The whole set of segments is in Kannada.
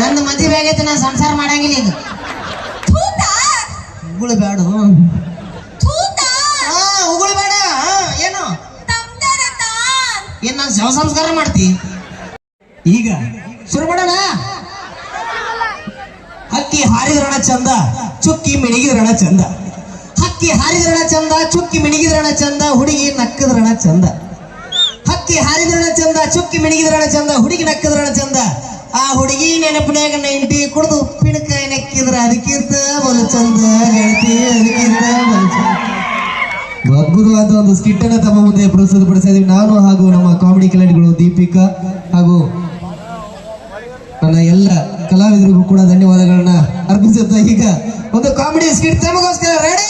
ನನ್ನ ಮದುವೆ ಆಗೈತೆ, ನಾನು ಸಂಸಾರ ಮಾಡಂಗಿಲ್ಲ ಈಗ. ಉಗುಳು ಬೇಡ ಉಗುಳು ಬೇಡ. ಏನು? ಏನ್ ನಾನು ಶವ ಸಂಸ್ಕಾರ ಮಾಡ್ತಿ? ಈಗ, ಶುರು ಮಾಡೋಣ? ಹಕ್ಕಿ ಹಾರಿದ್ರಣ ಚಂದ, ಚುಕ್ಕಿ ಮಿಣಿಗಿದ್ರಣ ಚಂದ. ಹಕ್ಕಿ ಹಾರಿದ್ರಣ ಚಂದ, ಚುಕ್ಕಿ ಮಿಣಿಗಿದ್ರಣ ಚಂದ, ಹುಡುಗಿ ನಕ್ಕದ್ರಣ ಚಂದ. ಹಕ್ಕಿ ಹಾರಿದ್ರಣ ಚಂದ, ಚುಕ್ಕಿ ಮಿಣಿಗಿದ್ರಣ ಚಂದ, ಹುಡುಗಿ ನಕ್ಕದ್ರಣ ಚಂದ. ಆ ಹುಡುಗಿ ನೆನಪಿನಾಗ ನೈಂಟಿ ಕುಡಿದು ಉಪ್ಪಿನಕಾಯಿ ನೆಕ್ಕಿದ್ರ, ಅದಕ್ಕಿಂತ ಬಲು ಚಂದ ಗೆಳತಿ ಅದಕ್ಕಿಂತ ಬಲು ಚಂದ. ಅದ್ಭುತವಾದ ಒಂದು ಸ್ಕಿಟ್ ಅನ್ನ ತಮ್ಮ ಮುಂದೆ ಪ್ರಸ್ತುತಪಡಿಸ್ತಾ ಇದೀವಿ ನಾನು ಹಾಗೂ ನಮ್ಮ ಕಾಮಿಡಿ ಕಲಾವಿಗಳು ದೀಪಿಕಾ ಹಾಗೂ ನನ್ನ ಎಲ್ಲ ಕಲಾವಿದರಿಗೂ ಕೂಡ ಧನ್ಯವಾದಗಳನ್ನ ಅರ್ಪಿಸುತ್ತಾ ಈಗ ಒಂದು ಕಾಮಿಡಿ ಸ್ಕಿಟ್ ತಮಗೋಸ್ಕರ ರೆಡಿ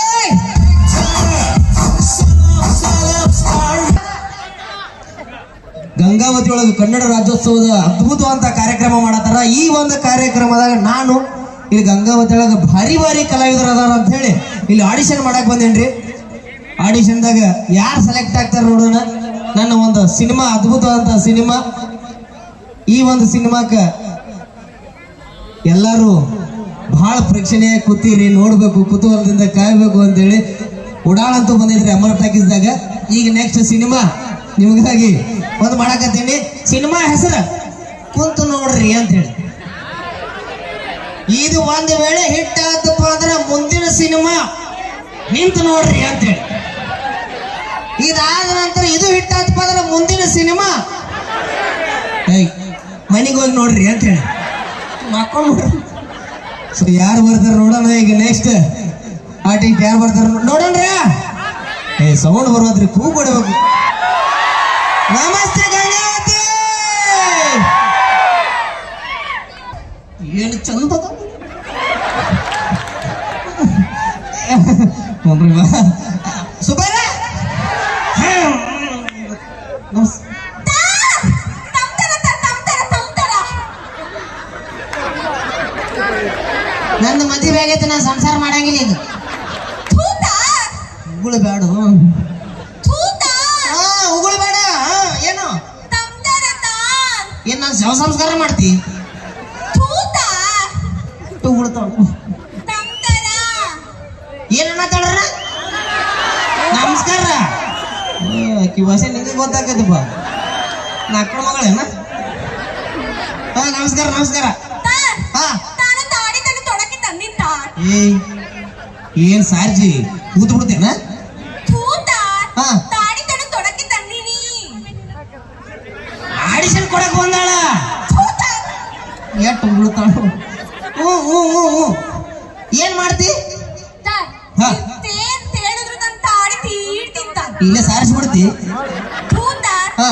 ಗಂಗಾವತಿ ಒಳಗೆ ಕನ್ನಡ ರಾಜ್ಯೋತ್ಸವದ ಅದ್ಭುತವಂತ ಕಾರ್ಯಕ್ರಮ ಮಾಡತ್ತಾರ. ಈ ಒಂದು ಕಾರ್ಯಕ್ರಮದಾಗ ನಾನು ಇಲ್ಲಿ ಗಂಗಾವತಿ ಒಳಗೆ ಭಾರಿ ಭಾರಿ ಕಲಾವಿದರು ಅದಾರ ಅಂತ ಹೇಳಿ ಇಲ್ಲಿ ಆಡಿಷನ್ ಮಾಡಕ್ ಬಂದೇನ್ರಿ. ಆಡಿಷನ್ದಾಗ ಯಾರು ಸೆಲೆಕ್ಟ್ ಆಗ್ತಾರ ನೋಡೋಣ. ನನ್ನ ಒಂದು ಸಿನಿಮಾ ಅದ್ಭುತವಾದಂತ ಸಿನಿಮಾ. ಈ ಒಂದು ಸಿನಿಮಾಕ್ಕ ಎಲ್ಲರೂ ಬಹಳ ಪ್ರೇಕ್ಷಣೀಯ ಕೂತೀರಿ, ನೋಡ್ಬೇಕು, ಕುತೂಹಲದಿಂದ ಕಾಯ್ಬೇಕು ಅಂತೇಳಿ. ಉಡಾಳಂತೂ ಬಂದಿದ್ರಿ ಅಮರ್ ಟಾಕೀಸ್ದಾಗ ಈಗ ನೆಕ್ಸ್ಟ್ ಸಿನಿಮಾ ನಿಮಗಾಗಿ ಒಂದು ಮಾಡಕತ್ತೀನಿ. ಸಿನಿಮಾ ಹೆಸರು ಕುಂತು ನೋಡ್ರಿ ಅಂತ ಹೇಳಿ. ಇದು ಒಂದು ವೇಳೆ ಹಿಟ್ ಆತಪ್ಪ ಅಂದ್ರೆ ಮುಂದಿನ ಸಿನಿಮಾ ನಿಂತು ನೋಡ್ರಿ ಅಂತ ಹೇಳಿ. ಇದಾದ ನಂತರ ಇದು ಹಿಟ್ ಆತಪ್ಪ ಅಂದ್ರೆ ಮುಂದಿನ ಸಿನಿಮಾ ಮನೆಗೆ ಹೋಗಿ ನೋಡ್ರಿ ಅಂತ ಹೇಳಿ. ಮಾಡ್ಕೊಂಡ್ಬಿಡ್ರಿ. ಸೊ ಯಾರು ಬರ್ತಾರ ನೋಡೋಣ ಈಗ ನೆಕ್ಸ್ಟ್ ಆಟಿಗೆ ಯಾರು ಬರ್ತಾರ ನೋಡೋಣ್ರಿ? ಏ ಸೌಂಡ್ ಬರೋದ್ರಿ ಕೂ ಕೊಡ್ಬೇಕು ನಮಸ್ತೆ ಗಂಗಾವತಿ! ಏನು ಚಂದ ಅದ. ಒಬ್ರಿ ಬಾ. ಸುಬ್ಬಯ್ಯ! ನಮಸ್ ನನ್ನ ಮದುವೆ ಆಗೈತೆ ನಾನು ಸಂಸಾರ ಮಾಡಂಗಿಲ್ಲ ಈಗ. ಬೇಡ. ಶವ ಸಂಸ್ಕಾರ ಮಾಡ್ತಿ? ಇಟ್ಟು ಉಗುಳ್ತಾವ ಏನನ್ನತ್ತಾಳ್ರ ನಮಸ್ಕಾರ. ಆಕಿ ಭಾಷೆ ನಿಂಗೆ ಗೊತ್ತಾಗತ್ತಪ್ಪ ನಕ್ಕಳ ಮಗಳೇನ? ಹಾ ನಮಸ್ಕಾರ ನಮಸ್ಕಾರ. ಹಾ. ಏಯ್ ಏನ್ ಸಾರ್ಜಿ? ಕೂತ್ ಬಿಡ್ತೇನ? ಎಷ್ಟು ಓ ಓ ಓ ಓ ಏನ್ ಮಾಡ್ತಿ? ಹಾ. ಇಲ್ಲೇ ಸಾರಿಸ್ಬಿಡ್ತಿ. ಹಾ.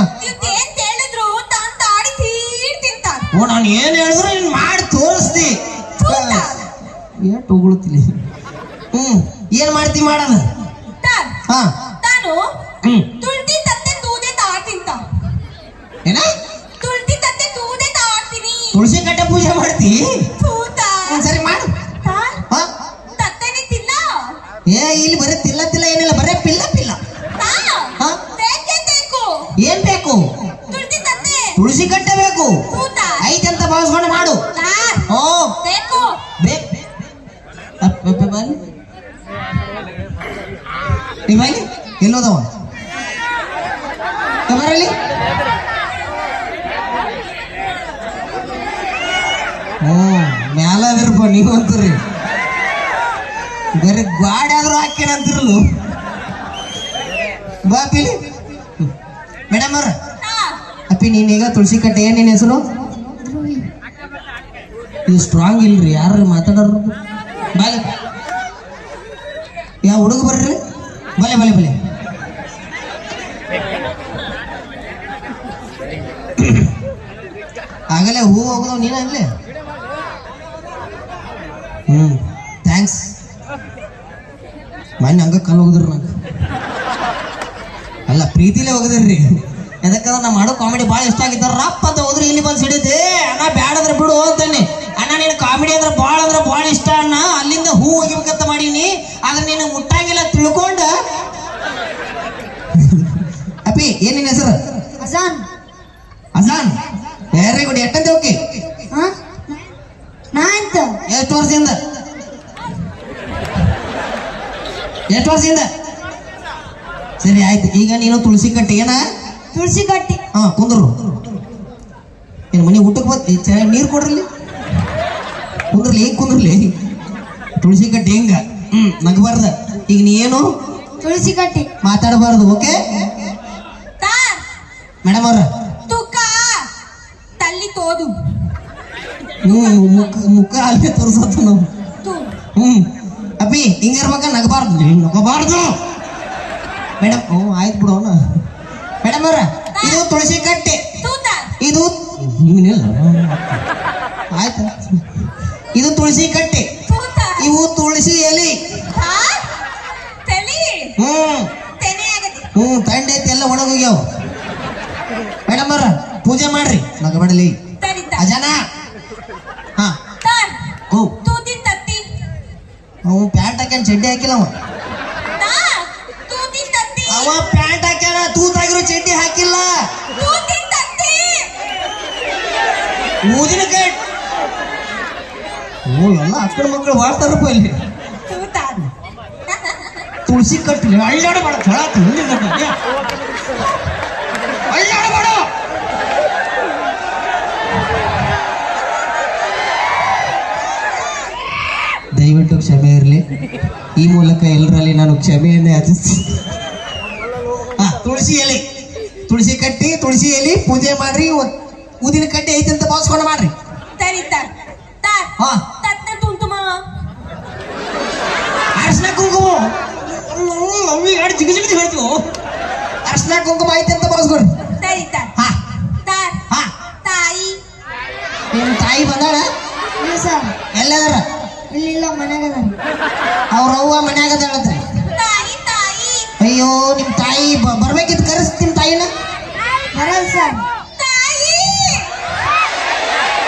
ಓ ನಾನು ಏನ್ ಹೇಳಿದ್ರು ನೀನ್ ಮಾಡಿ ತೋರಿಸ್ತಿ. ಭೂತ. ಎಷ್ಟು ಉಗುಳ್ತಿಲಿ ಹ್ಮ್ ಏನ್ ಮಾಡ್ತಿ ತಾನ್ ಹಾ. ಹ್ಮ್. ತಿಂತ ಏನ? ಪೂಜೆ ಮಾಡ್ತಿ? ಸರಿ ಮಾಡು. ಏ ಇಲ್ಲಿ ಬರೀ ತಿಲ್ಲ ತಿಲ್ಲ ಏನಿಲ್ಲ ಬರೇ ಪಿಲ್ಲ ಪಿಲ್ಲ. ಏನ್ ಬೇಕು? ತುಳಸಿ ಕಟ್ಟೆ ಬೇಕು. ಐತೆ ಅಂತ ಭಾವಿಸ್ಕೊಂಡು ಮಾಡು. ಬನ್ನಿ. ಎಲ್ಲೋದವ ಬರಲಿ ಹ್ಞೂ, ಮ್ಯಾಲ ಅದಿರಪ್ಪ ನೀವು ಅಂತೀರಿ. ಬರೀ ಗಾಡಿ ಆದ್ರೂ ಹಾಕ್ಯಾರ ಅಂತಿರ್ಲು ಬಾ ಪಿಲಿ ಮೇಡಮ್ ಅವ್ರ. ಅಪ್ಪಿ ನೀನೀಗ ತುಳಸಿ ಕಟ್ಟೆ ಏನ್ ನಿನ್ನ ಹೆಸರು? ಇದು ಸ್ಟ್ರಾಂಗ್ ಇಲ್ರಿ ಯಾರು ಮಾತಾಡೋರು? ಬಾಲೆ ಯಾವ ಹುಡುಗ ಬರ್ರಿ? ಬಲೆ ಬಲೆ ಬಲೆ ಆಗಲೇ ಹೂ ಹೋಗೋದು ನೀನ ಅಲ್ಲೇ ಹ್ಮ್ ಥ್ಯಾಂಕ್ಸ್ ಮೊನ್ನೆ ಹಂಗ ಕಲ್ ಹೋಗಿದ್ರು ನಂಗೆ ಅಲ್ಲ ಪ್ರೀತಿಲೇ ಹೋಗದ್ರಿ. ಯಾಕಂದ್ರೆ ನಾ ಮಾಡೋ ಕಾಮಿಡಿ ಭಾಳ ಇಷ್ಟ ಆಗಿದ್ದ ರಪ್ಪ ಅಂತ ಹೋದ್ರೆ ಇಲ್ಲಿ ಬಂದು ಸಿಡಿದೆ ಅಣ್ಣ ಬ್ಯಾಡದ್ರ ಬಿಡು ಅಂತಾನೆ. ಅಣ್ಣ ನೀನು ಕಾಮಿಡಿ ಅಂದ್ರೆ ಭಾಳ ಅಂದ್ರೆ ಭಾಳ ಇಷ್ಟ ಅಣ್ಣ. ಅಲ್ಲಿಂದ ಹೂ ಹೋಗಿಬೇಕಂತ ಮಾಡೀನಿ. ಆದ್ರೆ ನೀನು ಮುಟ್ಟಾಗಿಲ್ಲ ತಿಳ್ಕೊಂಡ. ಅಪ್ಪಿ ಏನ್ ನಿನ್ನ ಹೆಸರು? ಅಜಾನ್. ಅಜಾನ್? ವೆರಿ ಗುಡ್ ಎಟ್ಟಂತೆ ಓಕೆ ಹಾ? ನಾಂತ ಎಷ್ಟು ವರ್ಷದಿಂದ ಎಷ್ಟು ವರ್ಷದಿಂದ ಸರಿ ಆಯ್ತು. ಈಗ ನೀನು ತುಳಸಿ ಕಟ್ಟಿ ಏನ? ತುಳಸಿ ಕಟ್ಟಿ. ಹಾ ಕುಂದ್ರು. ಏನು ಮನೆ ಊಟಕ್ಕೆ ಬತ್ತಿ ಚೆನ್ನಾಗಿ ನೀರು ಕೊಡ್ರಲ್ಲಿ ಕುಂದ್ರಲಿ ಹೇಗೆ ಕುಂದ್ರಲಿ? ತುಳಸಿ ಕಟ್ಟಿ ಹೆಂಗ? ಹ್ಮ್ ನಗಬಾರ್ದ. ಈಗ ನೀ ಏನು? ತುಳಸಿ ಕಟ್ಟಿ. ಮಾತಾಡಬಾರ್ದು ಓಕೆ? ಮೇಡಮ್ ಅವ್ರ. ತುಕ್ಕ ತಲ್ಲಿ ತೋದು. ಹ್ಮ್ ಮುಖ ಮುಖ ಅಲ್ಲೇ ತೋರ್ಸತ್ತ ನಾವು. ಹ್ಮ್. ಅಪ್ಪಿ ಹಿಂಗಿರ್ಬೇಕ ನಗಬಾರ್ದು. ನಗಬಾರ್ದು. ಮೇಡಮ್ ಹ್ಞೂ ಆಯ್ತು ಬಿಡು ಅವನ. ಮೇಡಮ್ ಅವ್ರ ಇದು ತುಳಸಿ ಕಟ್ಟೆ. ಇದು ಆಯ್ತು. ಇದು ತುಳಸಿ ಕಟ್ಟೆ. ಇವು ತುಳಸಿ ಎಲಿ. ಹ್ಞೂ. ಹ್ಞೂ ತಂಡ ಐತಿ ಎಲ್ಲ ಒಣಗೋಗ್ಯಾವ. ಮೇಡಮ್ ಅವ್ರ ಪೂಜೆ ಮಾಡ್ರಿ. ನಗಬಡಲಿ. ಅಜಾನ. ಅವ ಪ್ಯಾಂಟ್ ಹಾಕ್ಯಾನ ಚಡ್ಡಿ ಹಾಕಿಲ್ಲ ಅವ. ಅವ ಪ್ಯಾಂಟ್ ಹಾಕ್ಯಾನ ತೂತಾಗಿರೋ ಚಡ್ಡಿ ಹಾಕಿಲ್ಲ. ಊದಿನ ಕಟ್. ಓ ಎಲ್ಲ ಅಕ್ಕನ ಮಕ್ಕಳು ಮಾಡ್ತಾರಪ್ಪ ಇಲ್ಲಿ. ತುಳಸಿ ಕಟ್ಟಲಿ ಅಳ್ಳಾಡಬೇಡ ಥಳ ತಿಂಡಿ ಅಳ್ಳಾಡಬೇಡ ದಯವಿಟ್ಟು ಕ್ಷಮೆ ಇರಲಿ. ಈ ಮೂಲಕ ಎಲ್ಲರಲ್ಲಿ ನಾನು ಕ್ಷಮೆಯನ್ನೇ ಯಾಚಿಸ್ತೀನಿ ಹಾ ತುಳಸಿ ಎಲೆ. ತುಳಸಿ ಕಟ್ಟಿ ತುಳಸಿ ಎಲೆ ಪೂಜೆ ಮಾಡ್ರಿ. ಊದಿನ ಕಟ್ಟಿ ಐತೆ ಅಂತ ಬಾವಿಸ್ಕೊಂಡು ಮಾಡ್ರಿ. ತರಿತ ತಾರ್. ಹಾ. ತತ್ತ ತುಂತುಮ. ಅರ್ಶನ ಕುಂಕುಮ. ಮಮ್ಮಿ ಎರಡು ಜಿಗಿ ಜಿಗಿ ಹೇಳ್ತು ಅರ್ಶನ ಕುಂಕುಮ ಐತಿ ಅಂತ ಭಾವಿಸ್ಕೊಡ್ರಿ ತಾ ಹಾ. ತಾ ಹಾ. ತಾಯಿ. ನಿಮ್ಮ ತಾಯಿ ಬಂದಾಳ? ಇಲ್ಲ ಇಲ್ಲಿಲ್ಲ ಮನೆಗದ. ಅವ್ರ ಅವ್ವ ಮನ್ಯಾಗ ತಾಯಿ ಅಯ್ಯೋ ನಿಮ್ ತಾಯಿ ಬರ್ಬೇಕಿದ್ ಬರ್ಬೇಕಿತ್ತು ಕರೆಸ್ ನಿಮ್ ತಾಯಿನ. ಬರಲ್ ಸರ್. ತಾಯಿ.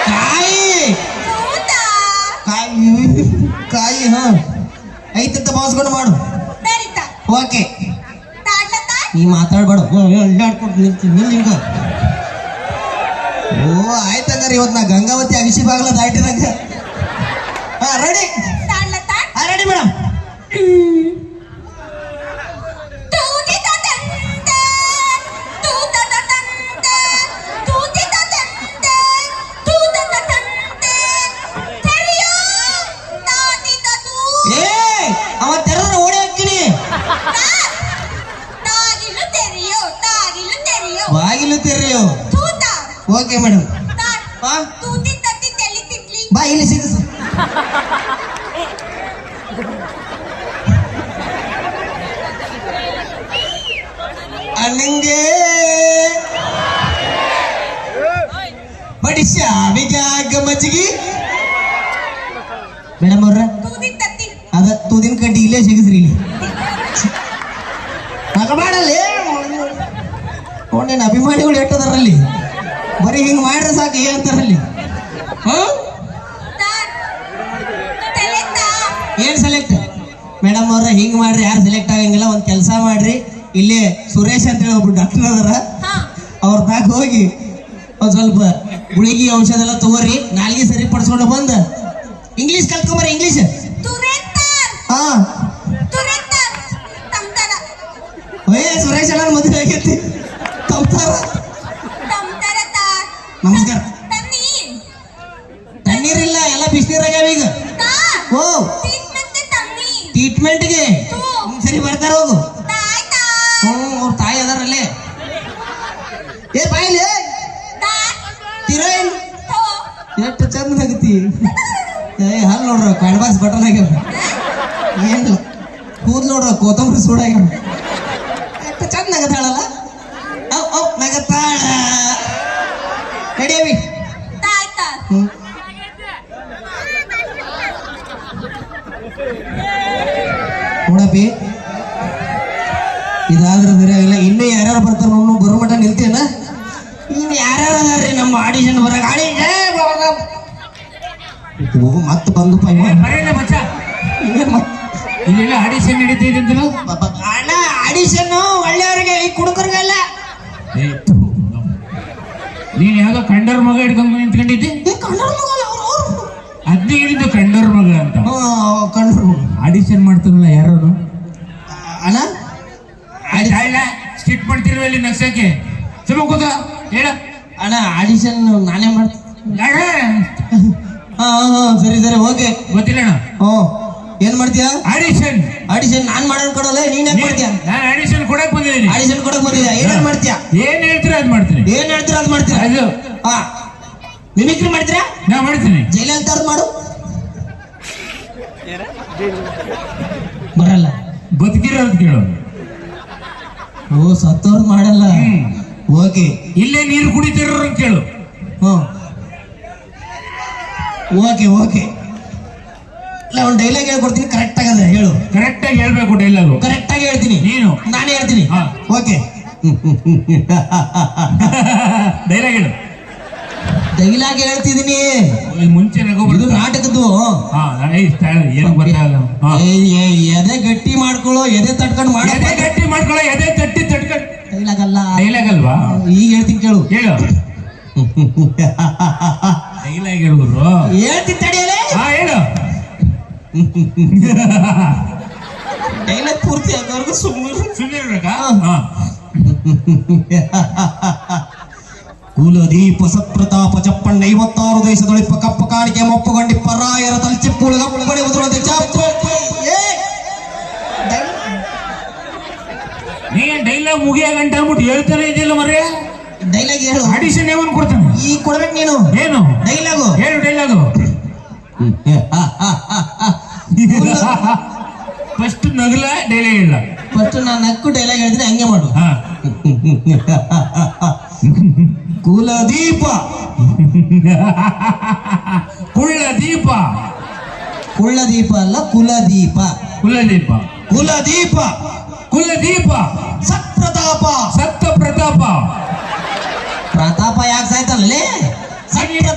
ಕಾಯಿ ಕಾಯಿ ಕಾಯಿ ಹಾ. ಐತಂತ ಭಾವಿಸ್ಕೊಂಡು ಮಾಡು. ಓಕೆ. ನೀ ಮಾತಾಡ್ಬೇಡ. ಅಡ್ಡಾಡ್ಕೊಂಡು ನಿಲ್ತೀನಿ ನಿಲ್ಲಿಂಗ ಓ ಆಯ್ತಂಗಾರ ಇವತ್ತು ನಾ ಗಂಗಾವತಿ ಅಗಿಸಿ ಬಾಗ್ಲ ದಾಟಿದಂಗ ರೆಡಿ ರೆಡಿ ಮೇಡಮ್ ಬಾಗಿಲು ತೆರೆಯೋ. ಓಕೆ ಮೇಡಮ್ ಬಾ. ಇಲ್ಲಿ ಸಿಗಿಸು ಅಣ್ಣಂಗೆ. ಬಡಿ ಶಾವಿಗೆ ಆಗ ಮಜ್ಜಿಗೆ. ಮೇಡಮ್ ಅವ್ರ. ಅದ ತೂದಿನ ಕಡ್ಡಿ ಇಲ್ಲೇ ಸಿಗಿಸ್ರಿ ಇಲ್ಲಿ. ನಗಮಾಡಲ್ಲಿ ನಿನ್ನ ಅಭಿಮಾನಿಗಳು ಎಟ್ಟದಾರಲ್ಲಿ ಬರೀ ಹಿಂಗ್ ಮಾಡ್ರೆ ಸಾಕು ಏ ಅಂತಾರಲ್ಲಿ ಹ್ಮ್ ಮೇಡಮ್ ಅವ್ರ ಹಿಂಗ್ ಮಾಡ್ರಿ ಯಾರು ಸೆಲೆಕ್ಟ್ ಆಗಂಗಿಲ್ಲ ಒಂದ್ ಕೆಲಸ ಮಾಡ್ರಿ. ಇಲ್ಲಿ ಸುರೇಶ್ ಅಂತ ಹೇಳಿ ಒಬ್ರು ಡಾಕ್ಟರ್ ಅದಾರ. ಅವ್ರ ತಾಕ ಹೋಗಿ ಒಂದ್ ಸ್ವಲ್ಪ ಗುಳಿಗೆ ಔಷಧ ಎಲ್ಲ ತಗೋರಿ ನಾಲ್ಗೆ ಸರಿ ಪಡಿಸ್ಕೊಂಡು ಬಂದ. ಇಂಗ್ಲಿಷ್ ಕಲ್ತ್ಕೊಂಬರ ಇಂಗ್ಲಿಷ್ ಹಾ. ಏ ಸುರೇಶ್ ಅಣ್ಣ ಮದುವೆ ಆಗೈತಿ. ತಮ್ತರ. ನಮಸ್ಕಾರ. ತಣ್ಣೀರಿಲ್ಲ ಎಲ್ಲ ಬಿಸಿನೀರಾಗ್ಯಾವ ಈಗ. ಓ. ಟ್ರೀಟ್ಮೆಂಟ್ಗೆ ಸರಿ ಬರ್ತಾರ ಹೋಗು. ಹ್ಞೂ ಅವ್ರ ತಾಯಿ ಅದಾರಲ್ಲಿ. ಏ, ಬಾಯಿಲಿ. ತಿರೋಯಿನ್ ಎಷ್ಟು ಚಂದ ಆಗತಿ. ಏ, ಹಲ್ ನೋಡ್ರ ಕಾಡ್ಬಾಸ್ ಬಟನ್ ಆಗ್ಯಾವ. ಏನಿಲ್ಲ ಕೂದ್ ನೋಡ್ರ, ಕೋತಂಬರಿ ಸೂಡಾಗ್ಯಾವ ಎಷ್ಟು ಚಂದ ನಗತಾಳಲ್ಲ ಅವ್ ಅವ್ ನಗತಾಳ ನಡಿಯವಿ ತಾಯ್ ತಾರ್ ಹ್ಮ್ ನೋಡಪ್ಪಿ ಇದಾದ್ರ ಬೇರೆ ಆಗಿಲ್ಲ. ಇನ್ನೂ ಯಾರ್ಯಾರು ಬರ್ತಾರ ನೋಡು ಬರೋ ಮಟ್ಟ ನಿಲ್ತೇನ ಇನ್ನು ಯಾರ್ಯಾರು ಅದಾರ್ರಿ ನಮ್ಮ ಆಡಿಷನ್ ಬರಕ? ಆಡಿಷನ್ ಮತ್ತೆ ಬಂದು ಇಲ್ಲೆಲ್ಲ ಆಡಿಷನ್ ನಡೀತಿದೆ ಅಂತಲೂ ಅಣ್ಣ ಆಡಿಷನ್ ಒಳ್ಳೆಯವ್ರಿಗೆ ಈ ಕುಡುಕರಿಗೆಲ್ಲ. ನೀನ್ ಯಾವ್ದೋ ಕಂಡರ್ ಮಗ ಹಿಡ್ಕೊಂಡು ನಿಂತ್ಕೊಂಡಿದ್ದೆ. ಅದ್ನೇ ಹೇಳಿದ್ದು ಕಂಡರ್ ಮಗ ಅಂತ. ಕಂಡರ್. ಆಡಿಷನ್ ಮಾಡ್ತಾರಲ್ಲ ಯಾರು ಅಣ್ಣ? ಸ್ಕಿಟ್ ಮಾಡ್ತಿರೋ ಇಲ್ಲಿ ನಗ್ಸಕ್ಕೆ? ಸುಮ್ಮ ಕೂತ ಹೇಳ. ಅಣ್ಣ ಆಡಿಷನ್ ನಾನೇ ಮಾಡ್ತೀನಿ? ಹಾ ಹಾ ಸರಿ ಸರಿ ಓಕೆ ಗೊತ್ತಿಲ್ಲ ಅಣ್ಣ. ಹ್ಞೂ. ಏನ್ ಮಾಡ್ತೀಯಾ? ಆಡಿಷನ್ ಆಡಿಷನ್ ನಾನ್ ಮಾಡೋಣ ಕೊಡಲ್ಲ ನೀನ್ ಏನ್ ಮಾಡ್ತೀಯ? ನಾನು ಆಡಿಷನ್ ಕೊಡಕ್ ಬಂದಿದ್ದೀನಿ. ಆಡಿಷನ್ ಕೊಡಕ್ ಬಂದಿದ್ಯಾ? ಏನೇನ್ ಮಾಡ್ತೀಯಾ? ಏನ್ ಹೇಳ್ತೀರ ಅದ್ ಮಾಡ್ತೀನಿ. ಏನ್ ಹೇಳ್ತೀರಾ ಅದ್ ಮಾಡ್ತೀರಾ ಅದು. ಹಾ. ಮಿಮಿಕ್ರಿ ಮಾಡ್ತೀರಾ? ನಾ ಮಾಡ್ತೀನಿ. ಜೈಲಲಿತಾರ್ದು ಮಾಡು. ಬರಲ್ಲ. ಬದುಕಿರೋದು ಕೇಳೋ. ಓ ಸತ್ತವ್ರ ಮಾಡಲ್ಲ. ಓಕೆ. ಇಲ್ಲೇ ನೀರು ಕುಡಿತಿರೋರು ಕೇಳು. ಹ್ಞೂ ಓಕೆ ಓಕೆ. ಇಲ್ಲ ಒಂದು ಡೈಲಾಗ್ ಹೇಳ್ಕೊಡ್ತೀನಿ ಕರೆಕ್ಟ್ ಆಗದ ಹೇಳು. ಕರೆಕ್ಟ್ ಆಗಿ ಹೇಳ್ಬೇಕು ಡೈಲಾಗು ಕರೆಕ್ಟ್ ಆಗಿ ಹೇಳ್ತೀನಿ. ನೀನು. ನಾನೇ ಹೇಳ್ತೀನಿ. ಹಾ. ಓಕೆ. ಡೈಲಾಗ್ ಹೇಳು. ಡೈಲಾಗ್ ಹೇಳ್ತಿದೀನಿ ಮುಂಚೆ ಇದು. ನಾಟಕದ್ದು. ಎದೆ ಗಟ್ಟಿ ಮಾಡ್ಕೊಳ್ಳೋ ಎದೆ ತಟ್ಕೊಂಡು ಮಾಡ್ಕೊಳ್ಳೋ ಎದೆ ಗಟ್ಟಿ ಮಾಡ್ಕೊಳ್ಳೋ ಎದೆ ತಟ್ಟಿ ತಟ್ಕೊಂಡು ಡೈಲಾಗ್ ಅಲ್ಲ ಡೈಲಾಗ್ ಅಲ್ವಾ? ಈಗ ಹೇಳ್ತೀನಿ ಕೇಳು. ಹೇಳು. ಡೈಲಾಗ್ ಹೇಳುದ್ರು ಹೇಳ್ತೀನಿ ತಡೆಯಲೇ ಹಾ ಹೇಳು. ಡೈಲಾಗ್ ಪೂರ್ತಿ ಆಗೋವರೆಗೂ ಸುಮ್ಮನೆ ಸುಮ್ಮನೆ ಇರ್ಬೇಕಾ ಹಾ. ಕುಲದೀಪ ಸತ್ಪ್ರತಾಪ ಚಪ್ಪಣ್ಣ ಐವತ್ತಾರು ದೇಶದೊಳಿಪ್ಪ ಕಪ್ಪ ಕಾಣಿಕೆ ಮಪ್ಪುಗಂಡಿ ಪರಾಯರ ತಲೆ ಚಿಪ್ಪುಳ ಉದುರದೆ ಚಾಪ. ಏ! ನೀ ಡೈಲಾಗ್ ಮುಗಿಯ ಗಂಟೆ ಅಂದ್ಬಿಟ್ಟು ಹೇಳ್ತಾನೆ ಇದೆಯಲ್ಲ ಮರ್ರೆ? ಡೈಲಾಗ್ ಹೇಳು. ಆಡಿಷನ್ ಏನು ಕೊಡ್ತಾನೆ? ಈ ಕೊಡ್ಬೇಕು ನೀನು. ಏನು? ಡೈಲಾಗು ಹೇಳು ಡೈಲಾಗು ಫಸ್ಟ್ ನಗಲ ಡೈಲಾಗ್ ಇಲ್ಲ ಫಸ್ಟ್ ನಾನು ನಕ್ಕು ಡೈಲಾಗ್ ಹೇಳಿದ್ರೆ ಹಂಗೆ ಮಾಡು. ಹಾ. ಕುಲದೀಪ. ಕುಳ್ಳದೀಪ. ಕುಳ್ಳದೀಪ ಅಲ್ಲ ಕುಲದೀಪ. ಕುಲದೀಪ. ಕುಲದೀಪ. ಕುಲದೀಪ. ಸತ್ ಪ್ರತಾಪ ಸತ್ತ ಪ್ರತಾಪ ಪ್ರತಾಪ ಯಾಕೆ ಸಾಯ್ತಲ್ಲೇ ಹೇಳ್ತೀನಿ,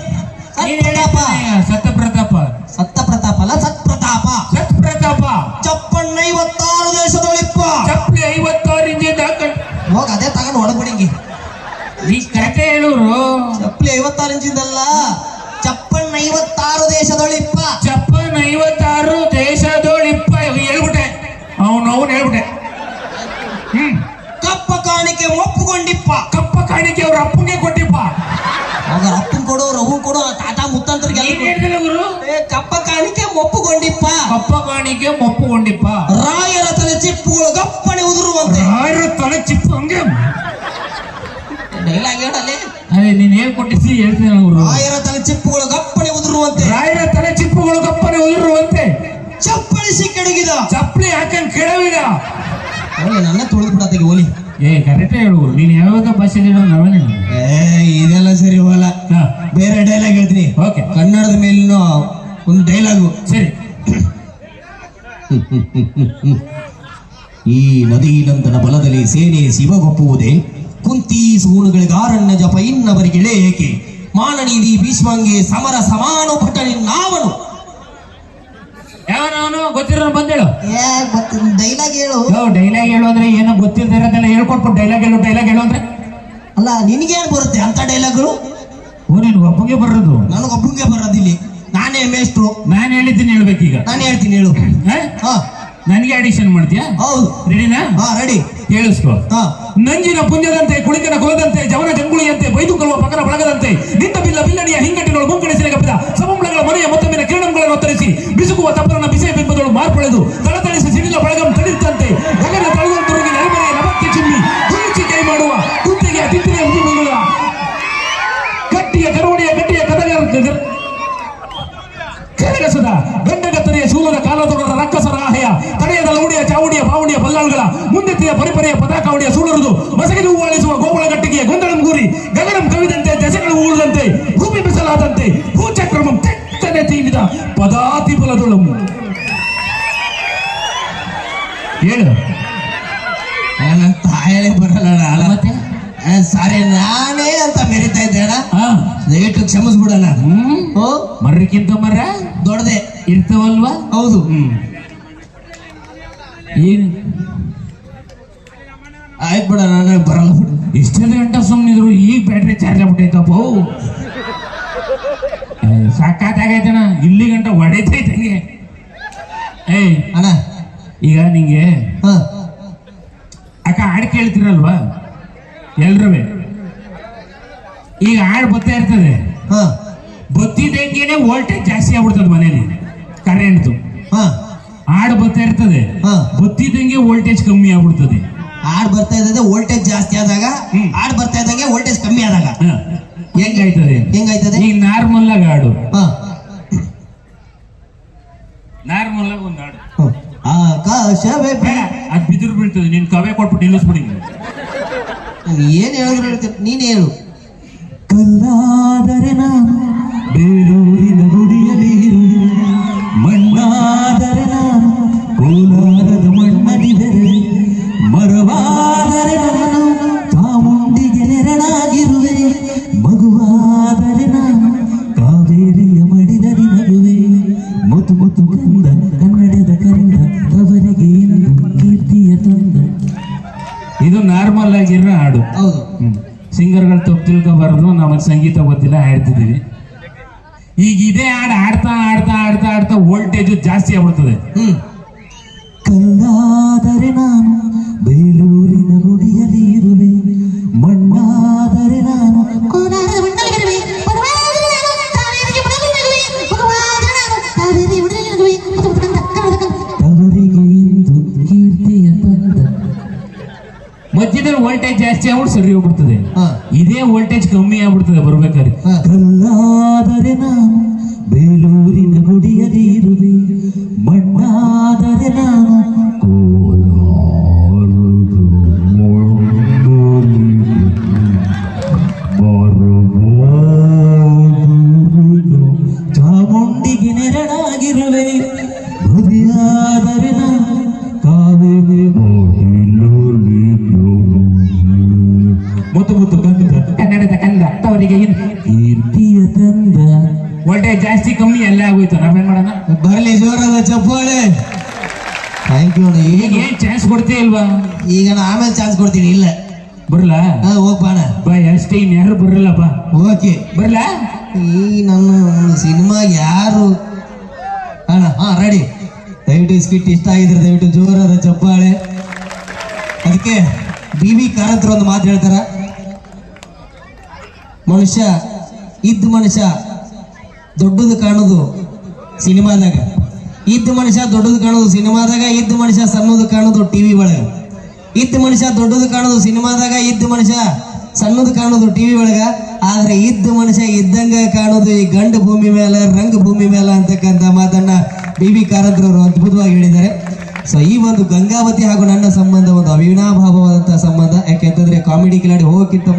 ಸತ್ತ ಪ್ರತಾಪ ಸತ್ತ ಪ್ರತಾಪ ಅಲ್ಲ ಸತ್ ಪ್ರತಾಪ ಸತ್ ಪ್ರತಾಪ ಚಪ್ಪಣ್ಣ ಐವತ್ತಾರು ದೇಶದೊಳಿಪ್ಪ. ಚಪ್ಪಲಿ ಐವತ್ತಾರು ಇಂಜಿನ್ ಹಾಕೊಂಡು ಹೋಗ ಅದೇ ತಗೊಂಡು ಹೊಡಬಿಡಿಂಗಿ ನೀ ಕರೆಕ್ಟೇ ಹೇಳೋರು ಚಪ್ಪಲಿ ಐವತ್ತಾರು ಇಂಚಿಂದಲ್ಲ ಚಪ್ಪಣ್ಣ ಐವತ್ತಾರು ದೇಶದೊಳಿಪ್ಪ. ಚಪ್ಪನ್ ಐವತ್ತಾರು ದೇಶದೋಳಿಪ್ಪ ಹೇಳ್ಬಿಟ್ಟೆ. ಅವನು ಅವನು ಹೇಳ್ಬಿಟ್ಟೆ. ಹ್ಮ್. ಕಪ್ಪ ಕಾಣಿಕೆ ಒಪ್ಪುಗೊಂಡಿಪ್ಪ ಕಪ್ಪ ಕಾಣಿಕೆ ಅವ್ರ ಅಪ್ಪಂಗೆ ಕೊಟ್ಟಿಪ್ಪ. ಆಗ ಅಪ್ಪನ್ ಕೊಡು ರವ್ವನ್ ಕೊಡು ತಾತ ಮುತ್ತಂತ್ರಿಗೆ ಏನ್ ಹೇಳ್ತಿಲ್ಲ ಗುರು? ಕಪ್ಪ ಕಾಣಿಕೆ ಒಪ್ಪುಗೊಂಡಿಪ್ಪ ಕಪ್ಪ ಕಾಣಿಕೆ ಮೊಪ್ಪುಗೊಂಡಿಪ್ಪ ರಾಯರ ತಲೆ ಚಿಪ್ಪುಗಳು ಗಪ್ಪನೆ ಉದುರುವಂತೆ. ರಾಯರ ತಲೆ ಚಿಪ್ಪು ಹಂಗೆ ಡೈಲಾಗ್ ಹೇಳಲ್ಲಿ. ಅದೇ ನೀನ್ ಏನ್ ಕೊಟ್ಟಿಸಿ ಹೇಳ್ತೀನಿ ಅವರು. ರಾಯರ ತಲೆ ಚಿಪ್ಪುಗಳು ಗಪ್ಪನೆ ಉದುರುವಂತೆ. ರಾಯರ ತಲೆ ಚಿಪ್ಪುಗಳು ಗಪ್ಪನೆ ಉದುರುವಂತೆ. ಚಪ್ಪಳಿಸಿ ಕೆಡಗಿದ ಚಪ್ಪಲಿ ಹಾಕಂಗ್ ಕೆಡವಿದ. ಓಲಿ ನನ್ನ ತುಳಿದು ಬಿಡತ್ತಿಗೆ ಓಲಿ. ಏ ಕರೆಕ್ಟೇ ಹೇಳು. ನೀನ್ ಯಾವಾಗ ಭಾಷೆ ಹೇಳೋ ನಾವೇನೆ ಏ ಇದೆಲ್ಲ ಸರಿ ಹೋಗಲ್ಲ. ಬೇರೆ ಡೈಲಾಗ್ ಹೇಳ್ತೀನಿ. ಓಕೆ. ಕನ್ನಡದ ಮೇಲಿನ ಒಂದು ಡೈಲಾಗು ಸರಿ. ಈ ನದಿ ನಂದನ ಬಲದಲ್ಲಿ ಸೇನೆ ಶಿವಗೊಪ್ಪುವುದೇ ಕುಂತಿ ಸೂನುಗಳಿಗಾರಣ್ಯ ಜಪ ಇನ್ನವರಿಗಿಳೆ ಏಕೆ ಮಾನ ನೀಡಿ ಭೀಷ್ಮಂಗೆ ಸಮರ ಸಮಾನುಪಟನಿ ನಾವನು. ಯಾವನವನು? ಗೊತ್ತಿರೋ ಬಂದೇಳು ಡೈಲಾಗ್ ಹೇಳು. ಡೈಲಾಗ್ ಹೇಳು. ಅಂದ್ರೆ ಏನೋ ಗೊತ್ತಿಲ್ದಿರೋದೆಲ್ಲ ಹೇಳ್ಕೊಟ್ಬಿಟ್ಟು ಡೈಲಾಗ್ ಹೇಳು ಡೈಲಾಗ್ ಹೇಳು ಅಂದ್ರೆ. ಅಲ್ಲ ನಿನಗೇನು ಬರುತ್ತೆ ಅಂತ ಡೈಲಾಗ್ಗಳು ಓ ನೀನು ಒಬ್ಬಗೆ ಬರೋದು. ನನಗೊಬ್ಬಂಗೆ ಬರೋದಿಲ್ಲಿ. ನಾನೇ ಮೇಷ್ಟ್ರು. ನಾನು ಹೇಳಿದ್ದೀನಿ ಹೇಳ್ಬೇಕೀಗ. ನಾನು ಹೇಳ್ತೀನಿ ಹೇಳು. ನನಗೆ ಅಡಿಕ್ಷನ್ ಮಾಡ್ತೀಯಾ? ಹೌದು. ರೆಡಿನಾ ಹಾ ರೆಡಿ ಕೇಳಿಸ್ಕೋ. ನಂಜಿನ ಪುಂಜದಂತೆ ಕುಳಿತನ ಕುಲದಂತೆ ಜವನ ಜಂಗುಳಿಯಂತೆ ಬೈದು ಕಲ್ವ ಪಕರ ಬಳಗದಂತೆ ನಿಂತ ಬಿಲ್ಲ ಬಿಲ್ಲಣಿಯ ಹಿಂಗಟ್ಟಿನೊಳು ಮುಂಕಣಿಸಿನ ಕಪ್ಪಿದ ಸಮಂಬಳಗಳ ಮನೆಯ ಮೊತ್ತಮಿನ ಕಿರಣಗಳನ್ನು ಒತ್ತರಿಸಿ ಬಿಸುಕುವ ತಪ್ಪರನ್ನ ಬಿಸೆ ಬಿಂಬದಳು ಮಾರ್ಪಳೆದು ತಳತಳಿಸಿ ಸಿಡಿಲ ಬಳಗಂ ತಡಿತಂತೆ ಗಗನ ತಳದಂತುರುಗಿ ನೆಲಮನೆಯ ನಮಕ್ಕೆ ಚಿಮ್ಮಿ ಕೈ ಮಾಡುವ ಬಲ್ಲಾಳುಗಳ ಮುಂದೆತ್ತಿಯ ಪರಿಪರಿಯ ಪದಾಕಾವಡಿಯ ಸುಳರುದು ಮಸಗಿದು ಹೂವಾಳಿಸುವ ಗೋವುಳ ಗಟ್ಟಿಗೆ ಗೊಂದಳಂ ಗೂರಿ ಗಗನಂ ಕವಿದಂತೆ ದೆಸೆಗಳು ಉಳಿದಂತೆ ಭೂಮಿ ಬಿಸಲಾದಂತೆ ಭೂಚಕ್ರಮಂ ತೆಟ್ಟನೆ ತೀವಿದ ಪದಾತಿ ಬಲದೊಳಂ ಹೇಳು ನನ್ನ ತಾಯಳೆ ಬರಲ್ಲ. ಮತ್ತೆ? ಸಾರಿ ನಾನೇ ಅಂತ ಮೆರಿತಾ ಇದ್ದೇಣ ದಯವಿಟ್ಟು ಕ್ಷಮಿಸ್ಬಿಡಣ ಮರ್ರಿಕ್ಕಿಂತ ಮರ್ರ? ದೊಡ್ಡದೆ. ಇರ್ತವಲ್ವಾ? ಹೌದು. ಹ್ಮ್. ಏನ್ ಆಯ್ತು ಬಿಡ ನಾನು ಬರಲ್ಲ ಬಿಡು. ಇಷ್ಟೆಲ್ಲ ಗಂಟೆ ಸುಮ್ಮನಿದ್ರು ಈಗ ಬ್ಯಾಟ್ರಿ ಚಾರ್ಜ್ ಆಗ್ಬಿಟ್ಟೈತಪ್ಪ ಸಾಕಾಗೈತಣ ಇಲ್ಲಿ ಗಂಟ ಹೊಡೆತೈತೆ ಹಂಗೆ ಏಯ್ ಅಣ್ಣ. ಈಗ ನಿಂಗೆ ಹಾ. ಅಕ್ಕ ಹಾಡು ಕೇಳ್ತಿರಲ್ವಾ? ಎಲ್ರೂ ಈಗ ಹಾಡು ಬರ್ತಾ ಇರ್ತದೆ. ಹಾ. ಬತ್ತಿದಂಗೆನೆ ವೋಲ್ಟೇಜ್ ಜಾಸ್ತಿ ಆಗ್ಬಿಡ್ತದೆ ಮನೇಲಿ ಕರೆಂಟ್ದು ಹಾ. ಹಾಡು ಬರ್ತಾ ಇರ್ತದೆ. ಹಾ. ಬತ್ತಿದಂಗೆ ವೋಲ್ಟೇಜ್ ಕಮ್ಮಿ ಆಗ್ಬಿಡ್ತದೆ. ಹಾಡು ಬರ್ತಾ ಇದ್ದಂಗೆ ವೋಲ್ಟೇಜ್ ಜಾಸ್ತಿ ಆದಾಗ ಹ್ಮ್. ಹಾಡ್ ಬರ್ತಾ ಇದ್ದಂಗೆ ವೋಲ್ಟೇಜ್ ಕಮ್ಮಿ ಆದಾಗ. ಹ. ಹೆಂಗಾಯ್ತದೆ? ಹೆಂಗಾಯ್ತದೆ? ಈಗ ನಾರ್ಮಲ್ ಆಗಿ ಹಾಡು. ಹಾ. ನಾರ್ಮಲ್ ಆಗಿ ಒಂದು ಹಾಡು. ಹ್ಮ್. ಆಕಾಶವೇ ಬೇಡ ಅದ್ ಬಿದಿರು ಬೀಳ್ತದೆ. ನೀನ್ ಕವೆ ಕೊಟ್ಬಿಟ್ಟು ನಿಲ್ಲಿಸ್ಬಿಡಿ ನೀವು. ಏನ್ ಹೇಳಿದ್ರು ಹೇಳ್ತೀನಿ ನೀನ್ ಹೇಳು. ಕಲ್ಲಾದರೆ ನಾನು ಬೇರೂರಿನ ಗುಡಿಯಲ್ಲಿ ತಪ್ಪು ನಮಗೆ ಸಂಗೀತ ಗೊತ್ತಿಲ್ಲ ಹಾಡ್ತಿದೀವಿ ಮಧ್ಯದಲ್ಲಿ ವೋಲ್ಟೇಜ್ ಜಾಸ್ತಿ ಆಗ್ಬಿಟ್ಟು ಸರಿ ಹೋಗ್ಬಿಡ್ತದೆ. ಇದೇ ವೋಲ್ಟೇಜ್ ಕಮ್ಮಿ ಆಗ್ಬಿಡ್ತದೆ ಬರ್ಬೇಕಾದ್ರೆ. ಕಲ್ಲಾದರೆ ನಾನು ಬೇಲೂರಿನ ಗುಡಿಯಲ್ಲಿ ಇರುವೆ ಮಣ್ಣಾದರೆ ನಾನು ಚಾಮುಂಡಿಗೆ ನೆರಳಾಗಿರುವೆ ಮದುವೆಯಾದರೆ ನಾನು ಜಾಸ್ತಿ ಕಮ್ಮಿ ಎಲ್ಲ ಆಗೋಯ್ತು. ನಾವೇನ್ ಮಾಡೋಣ ಬರಲಿ ಜೋರಾದ ಚಪ್ಪಾಳೆ ಥ್ಯಾಂಕ್ ಯು ಈಗ ಏನ್ ಚಾನ್ಸ್ ಕೊಡ್ತೀಯ ಇಲ್ವಾ? ಈಗ ನಾ ಆಮೇಲೆ ಚಾನ್ಸ್ ಕೊಡ್ತೀನಿ ಇಲ್ಲ. ಬರಲ್ಲ ಹಾ ಹೋಗ್ಬಾಣ ಬಾ ಅಷ್ಟೇ ಇನ್ಯಾರು ಬರಲ್ಲ ಬಾ. ಓಕೆ. ಬರಲ್ಲ ಈ ನನ್ನ ಸಿನಿಮಾ ಯಾರು? ಅಣ್ಣ ಹಾ ರೆಡಿ ದಯವಿಟ್ಟು ಸ್ಕಿಟ್ ಇಷ್ಟ ಆಗಿದ್ರೆ ದಯವಿಟ್ಟು ಜೋರಾದ ಚಪ್ಪಾಳೆ ಅದಕ್ಕೆ ಬಿ ವಿ ಕಾರಂತರ ಒಂದು ಮಾತು ಹೇಳ್ತಾರ. ಮನುಷ್ಯ ಇದ್ದ ಮನುಷ್ಯ. ದೊಡ್ಡದು ಕಾಣೋದು ಸಿನಿಮಾದಾಗ. ಇದ್ದ ಮನುಷ್ಯ ದೊಡ್ಡದು ಕಾಣೋದು ಸಿನಿಮಾದಾಗ, ಇದ್ದ ಮನುಷ್ಯ ಸಣ್ಣದು ಕಾಣೋದು ಟಿವಿ ಒಳಗ. ಇದ್ದ ಮನುಷ್ಯ ದೊಡ್ಡದು ಕಾಣೋದು ಸಿನಿಮಾದಾಗ, ಇದ್ದ ಮನುಷ್ಯ ಸಣ್ಣದು ಕಾಣೋದು ಟಿವಿ ಒಳಗ. ಆದ್ರೆ ಇದ್ದ ಮನುಷ್ಯ ಇದ್ದಂಗ ಕಾಣೋದು ಈ ಗಂಡು ಭೂಮಿ ಮೇಲೆ ರಂಗ ಭೂಮಿ ಮೇಲೆ ಅಂತಕ್ಕಂಥ ಮಾತನ್ನ ಬಿ ವಿ ಕಾರಂತರವರು ಅದ್ಭುತವಾಗಿ ಹೇಳಿದ್ದಾರೆ. ಸೊ ಈ ಒಂದು ಗಂಗಾವತಿ ಹಾಗೂ ನನ್ನ ಸಂಬಂಧ ಒಂದು ಅವಿನಾಭಾವವಾದಂತಹ ಸಂಬಂಧ. ಯಾಕೆಂತಂದ್ರೆ ಕಾಮಿಡಿ ಕಿಲಾಡಿ ಹೋಗೋಕ್ಕಿಂತ